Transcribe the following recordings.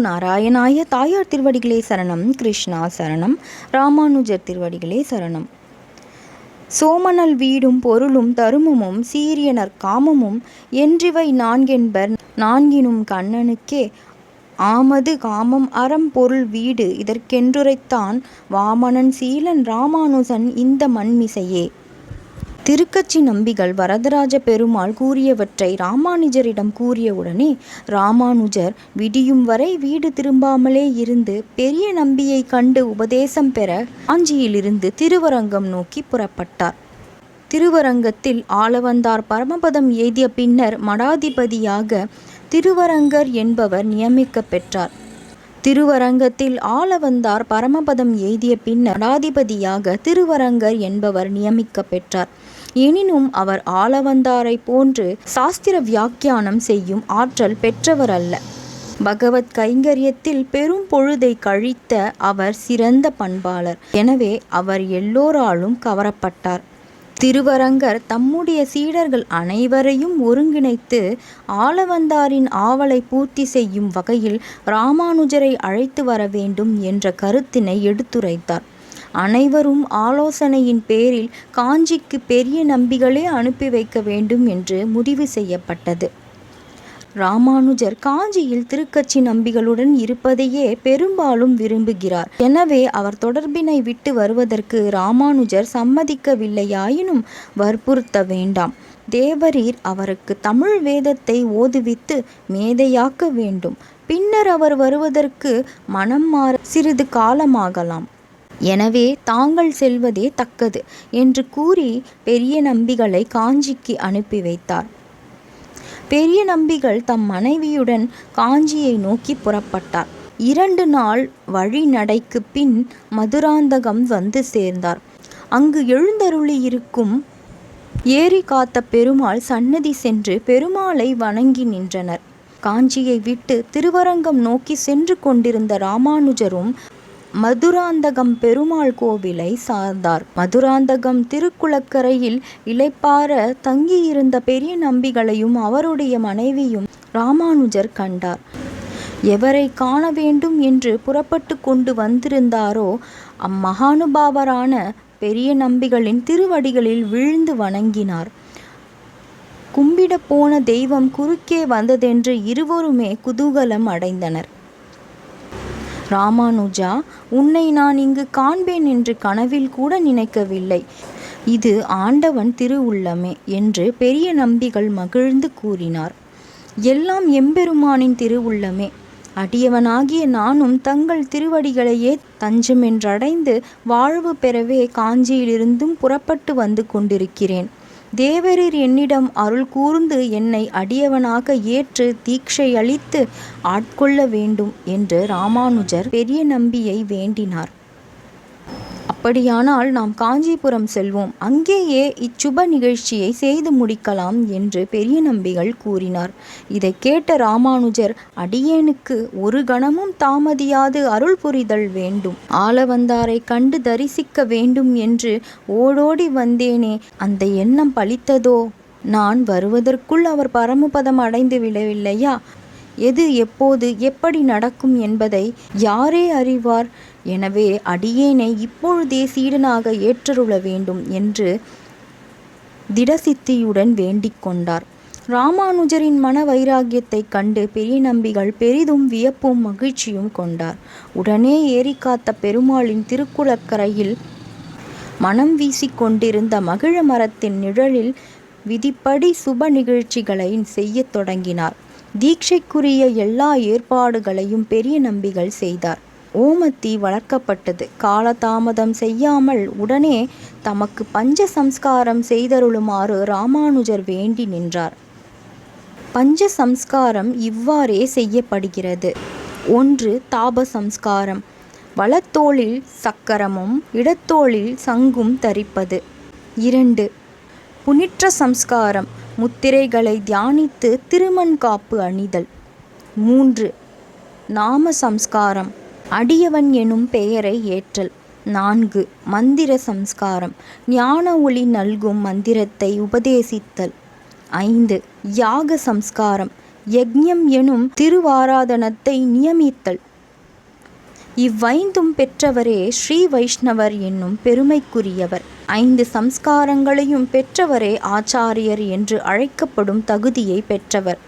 நாராயணாய தாயார் திருவடிகளே சரணம் கிருஷ்ணா சரணம் ராமானுஜர் திருவடிகளே சரணம். சோமனல் வீடும் பொருளும் தருமமும் சீரியனர் காமமும் என்றிவை நான்கென்பர் நான்கினும் கண்ணனுக்கே. ஆமது காமம் அறம் பொருள் வீடு இதற்கென்றுரைத்தான் வாமனன் சீலன் ராமானுசன் இந்த மண்மிசையே. திருக்கச்சி நம்பிகள் வரதராஜ பெருமாள் கூறியவற்றை ராமானுஜரிடம் கூறியவுடனே ராமானுஜர் விடியும் வரை வீடு திரும்பாமலே இருந்து பெரிய நம்பியை கண்டு உபதேசம் பெற காஞ்சியிலிருந்து திருவரங்கம் நோக்கி புறப்பட்டார். திருவரங்கத்தில் ஆளவந்தார் பரமபதம் எய்திய பின்னர் மடாதிபதியாக திருவரங்கர் என்பவர் நியமிக்க பெற்றார். திருவரங்கத்தில் ஆளவந்தார் பரமபதம் எய்திய பின்னர் மடாதிபதியாக திருவரங்கர் என்பவர் நியமிக்க பெற்றார். எனினும் அவர் ஆளவந்தாரை போன்று சாஸ்திர வியாக்கியானம் செய்யும் ஆற்றல் பெற்றவர் அல்ல பகவத் கைங்கரியத்தில் பெரும் பொழுதை கழித்த அவர் சிறந்த பண்பாளர். எனவே அவர் எல்லோராலும் கவரப்பட்டார். திருவரங்கர் தம்முடைய சீடர்கள் அனைவரையும் ஒருங்கிணைத்து ஆளவந்தாரின் ஆவலை பூர்த்தி செய்யும் வகையில் ராமானுஜரை அழைத்து வர வேண்டும் என்ற கருத்தினை எடுத்துரைத்தார். அனைவரும் ஆலோசனையின் பேரில் காஞ்சிக்கு பெரிய நம்பிகளே அனுப்பி வைக்க வேண்டும் என்று முடிவு செய்யப்பட்டது. ராமானுஜர் காஞ்சியில் திருக்கட்சி நம்பிகளுடன் இருப்பதையே பெரும்பாலும் விரும்புகிறார். எனவே அவர் தொடர்பினை விட்டு வருவதற்கு ராமானுஜர் சம்மதிக்கவில்லையாயினும் வற்புறுத்த வேண்டாம். தேவரீர் அவருக்கு தமிழ் வேதத்தை ஓதுவித்து மேதையாக்க வேண்டும். பின்னர் அவர் வருவதற்கு மனம் மாற சிறிது காலமாகலாம். எனவே தாங்கள் செல்வதே தக்கது என்று கூறி பெரிய நம்பிகளை காஞ்சிக்கு அனுப்பி வைத்தார். பெரிய நம்பிகள் தம் மனைவியுடன் காஞ்சியை நோக்கி புறப்பட்டார். இரண்டு நாள் வழிநடைக்கு பின் மதுராந்தகம் வந்து சேர்ந்தார். அங்கு எழுந்தருளியிருக்கும் ஏரி காத்த பெருமாள் சன்னதி சென்று பெருமாளை வணங்கி நின்றனர். காஞ்சியை விட்டு திருவரங்கம் நோக்கி சென்று கொண்டிருந்த ராமானுஜரும் மதுராந்தகம் பெருமாள் கோவிலை சார்ந்தார். மதுராந்தகம் திருக்குளக்கரையில் இளைப்பார தங்கியிருந்த பெரிய நம்பிகளையும் அவருடைய மனைவியும் ராமானுஜர் கண்டார். எவரை காண வேண்டும் என்று புறப்பட்டு கொண்டு வந்திருந்தாரோ அம்மகானுபாவரான பெரிய நம்பிகளின் திருவடிகளில் விழுந்து வணங்கினார். கும்பிட போன தெய்வம் குறுக்கே வந்ததென்று இருவருமே குதூகலம் அடைந்தனர். ராமானுஜா உன்னை நான் இங்கு காண்பேன் என்று கனவில் கூட நினைக்கவில்லை. இது ஆண்டவன் திருவுள்ளமே என்று பெரிய நம்பிகள் மகிழ்ந்து கூறினார். எல்லாம் எம்பெருமானின் திருவுள்ளமே. அடியவனாகிய நானும் தங்கள் திருவடிகளையே தஞ்சமென்றடைந்து வாழ்வு பெறவே காஞ்சியிலிருந்தும் புறப்பட்டு வந்து கொண்டிருக்கிறேன். தேவரீர் என்னிடம் அருள் கூர்ந்து என்னை அடியவனாக ஏற்று தீட்சையளித்து ஆட்கொள்ள வேண்டும் என்று ராமானுஜர் பெரிய நம்பியை வேண்டினார். அப்படியானால் நாம் காஞ்சிபுரம் செல்வோம். அங்கேயே இச்சுப நிகழ்ச்சியை செய்து முடிக்கலாம் என்று பெரிய நம்பிகள் கூறினார். இதை கேட்ட ராமானுஜர் அடியேனுக்கு ஒரு கணமும் தாமதியாது அருள் புரிதல் வேண்டும். ஆளவந்தாரை கண்டு தரிசிக்க வேண்டும் என்று ஓடோடி வந்தேனே அந்த எண்ணம் பலித்ததோ? நான் வருவதற்குள் அவர் பரமபதம் அடைந்து விடவில்லையா? எது எப்போது எப்படி நடக்கும் என்பதை யாரே அறிவார்? எனவே அடியேனை இப்பொழுதே சீடனாக ஏற்றருள வேண்டும் என்று திடசித்தியுடன் வேண்டிக் கொண்டார். ராமானுஜரின் மன வைராகியத்தைக் கண்டு பெரிய நம்பிகள் பெரிதும் வியப்பும் மகிழ்ச்சியும் கொண்டார். உடனே ஏறி காத்த பெருமாளின் திருக்குளக்கரையில் மனம் வீசிக்கொண்டிருந்த மகிழ மரத்தின் நிழலில் விதிப்படி சுப நிகழ்ச்சிகளை செய்யத் தொடங்கினார். தீட்சைக்குரிய எல்லா ஏற்பாடுகளையும் பெரிய நம்பிகள் செய்தார். ஓமத்தி வளர்க்கப்பட்டது. காலதாமதம் செய்யாமல் உடனே தமக்கு பஞ்ச சம்ஸ்காரம் செய்தருளுமாறு ராமானுஜர் வேண்டி நின்றார். பஞ்ச சம்ஸ்காரம் இவ்வாறே செய்யப்படுகிறது. ஒன்று தாப சம்ஸ்காரம் வலத்தோளில் சக்கரமும் இடத்தோளில் சங்கும் தரிப்பது. இரண்டு புனிற்ற சம்ஸ்காரம் முத்திரைகளை தியானித்து திருமண் காப்பு அணிதல். மூன்று நாம சம்ஸ்காரம். அடியவன் எனும் பெயரை ஏற்றல். நான்கு மந்திர சம்ஸ்காரம். ஞான ஒளி நல்கும் மந்திரத்தை உபதேசித்தல். ஐந்து யாக சம்ஸ்காரம். யக்ஞம் எனும் திருவாராதனத்தை நியமித்தல். இவ்வைந்தும் பெற்றவரே ஸ்ரீ வைஷ்ணவர் என்னும் பெருமைக்குரியவர். ஐந்து சம்ஸ்காரங்களையும் பெற்றவரே ஆச்சாரியர் என்று அழைக்கப்படும் தகுதியை பெற்றவர்.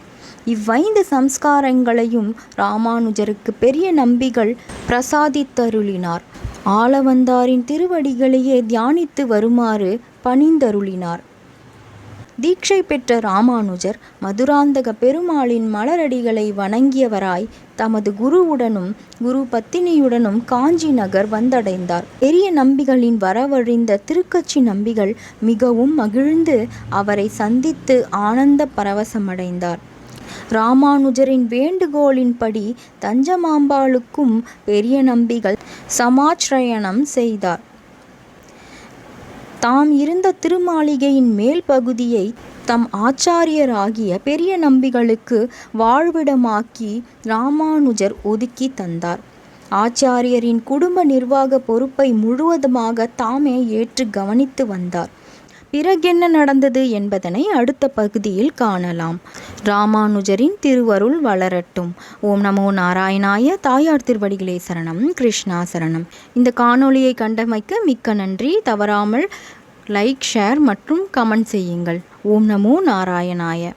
இவ்வைந்து சம்ஸ்காரங்களையும் ராமானுஜருக்கு பெரிய நம்பிகள் பிரசாதித்தருளினார். ஆளவந்தாரின் திருவடிகளையே தியானித்து வருமாறு பணிந்தருளினார். தீட்சை பெற்ற ராமானுஜர் மதுராந்தக பெருமாளின் மலரடிகளை வணங்கியவராய் தமது குருவுடனும் குரு பத்தினியுடனும் காஞ்சி நகர் வந்தடைந்தார். பெரிய நம்பிகளின் வரவழிந்த திருக்கட்சி நம்பிகள் மிகவும் மகிழ்ந்து அவரை சந்தித்து ஆனந்த பரவசமடைந்தார். ராமானுஜரின் வேண்டுகோளின்படி தஞ்சமாம்பாளுக்கும் பெரிய நம்பிகள் சமாச்ரயணம் செய்தார். தாம் இருந்த திருமாளிகையின் மேல் பகுதியை தம் ஆச்சாரியராகிய பெரிய நம்பிகளுக்கு வாழ்விடமாக்கி ராமானுஜர் ஒதுக்கி தந்தார். ஆச்சாரியரின் குடும்ப நிர்வாக பொறுப்பை முழுவதுமாக தாமே ஏற்று கவனித்து வந்தார். பிறகென்ன நடந்தது என்பதனை அடுத்த பகுதியில் காணலாம். ராமானுஜரின் திருவருள் வளரட்டும். ஓம் நமோ நாராயணாய தாயார் திருவடிகளே சரணம். கிருஷ்ணா சரணம். இந்த காணொளியை கண்டமைக்கு மிக்க நன்றி. தவறாமல் லைக் ஷேர் மற்றும் கமெண்ட் செய்யுங்கள். ஓம் நமோ நாராயணாய.